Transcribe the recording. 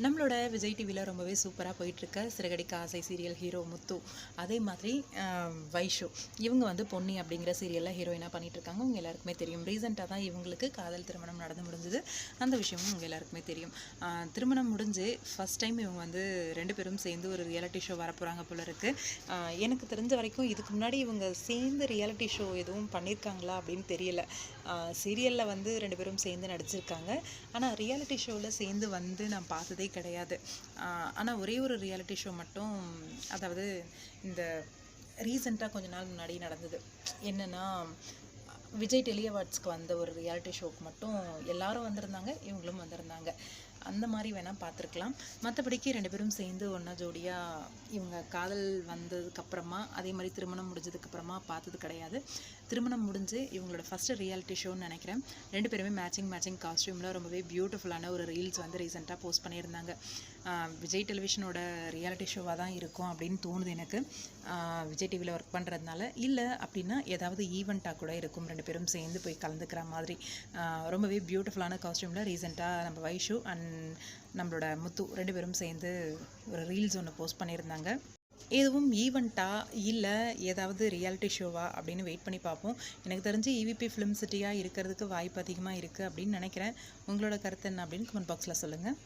நம்மளோட விஜய் டிவியில் ரொம்பவே சூப்பராக போயிட்டுருக்க சிறகடிக்க ஆசை சீரியல் ஹீரோ முத்து. அதே மாதிரி வைஷோ வைஷு. இவங்க வந்து பொன்னி அப்படிங்கிற சீரியலில் ஹீரோயினாக பண்ணிட்டு இருக்காங்க உங்க எல்லாருக்குமே தெரியும். ரீசெண்டாக தான் இவங்களுக்கு காதல் திருமணம் நடந்து முடிஞ்சது. அந்த விஷயமும் உங்கள் எல்லாருக்குமே தெரியும். திருமணம் முடிஞ்சு ஃபஸ்ட் டைம் இவங்க வந்து ரெண்டு பேரும் சேர்ந்து ஒரு ரியாலிட்டி ஷோ வரப்போகிறாங்க போல இருக்குது எனக்கு தெரிஞ்ச வரைக்கும் இதுக்கு முன்னாடி இவங்க சேர்ந்து ரியாலிட்டி ஷோ எதுவும் பண்ணியிருக்காங்களா அப்படின்னு தெரியல. சீரியலில் வந்து ரெண்டு பேரும் சேர்ந்து நடிச்சிருக்காங்க. ஆனால் ரியாலிட்டி ஷோவில் சேர்ந்து வந்து நான் பார்த்ததே கிடையாது. ஆனால் ஒரே ஒரு ரியாலிட்டி ஷோ மட்டும் அதாவது இந்த ரீசெண்டாக கொஞ்ச நாள் முன்னாடி நடந்தது. என்னென்னா விஜய் டெலி அவார்ட்ஸ்க்கு வந்த ஒரு ரியாலிட்டி ஷோக்கு மட்டும் எல்லாரும் வந்திருந்தாங்க இவங்களும் வந்திருந்தாங்க. அந்த மாதிரி வேணால் பார்த்துருக்கலாம். மற்றபடிக்கு ரெண்டு பேரும் சேர்ந்து ஒன்றா ஜோடியாக இவங்க காதல் வந்ததுக்கப்புறமா அதே மாதிரி திருமணம் முடிஞ்சதுக்கப்புறமா பார்த்தது கிடையாது. திருமணம் முடிஞ்சு இவங்களோட ஃபஸ்ட்டு ரியாலிட்டி ஷோன்னு நினைக்கிறேன். ரெண்டு பேருமே மேட்சிங் மேட்சிங் காஸ்ட்யூமில் ரொம்பவே பியூட்டிஃபுல்லான ஒரு ரீல்ஸ் வந்து ரீசெண்டாக போஸ்ட் பண்ணியிருந்தாங்க. விஜய் டெலிவிஷனோட ரியாலிட்டி ஷோவாக தான் இருக்கும் அப்படின்னு தோணுது எனக்கு. விஜய் டிவியில் ஒர்க் பண்ணுறதுனால இல்லை அப்படின்னா ஏதாவது ஈவெண்ட்டாக கூட இருக்கும். ரெண்டு பேரும் சேர்ந்து போய் கலந்துக்கிற மாதிரி. ரொம்பவே பியூட்டிஃபுல்லான காஸ்ட்யூமில் ரீசெண்டாக நம்ம வைஷு அண்ட் நம்மளோட முத்து ரெண்டு பேரும் சேர்ந்து ஒரு ரீல்ஸ் ஒன்று போஸ்ட் பண்ணியிருந்தாங்க. எதுவும் ஈவெண்ட்டா இல்லை ஏதாவது ரியாலிட்டி ஷோவா அப்படின்னு வெயிட் பண்ணி பார்ப்போம். எனக்கு தெரிஞ்சு இவிபி ஃபிலிம் சிட்டியாக இருக்கிறதுக்கு வாய்ப்பு அதிகமாக இருக்குது அப்படின்னு நினைக்கிறேன். உங்களோட கருத்து என்ன அப்படின்னு கமெண்ட் பாக்ஸில் சொல்லுங்கள்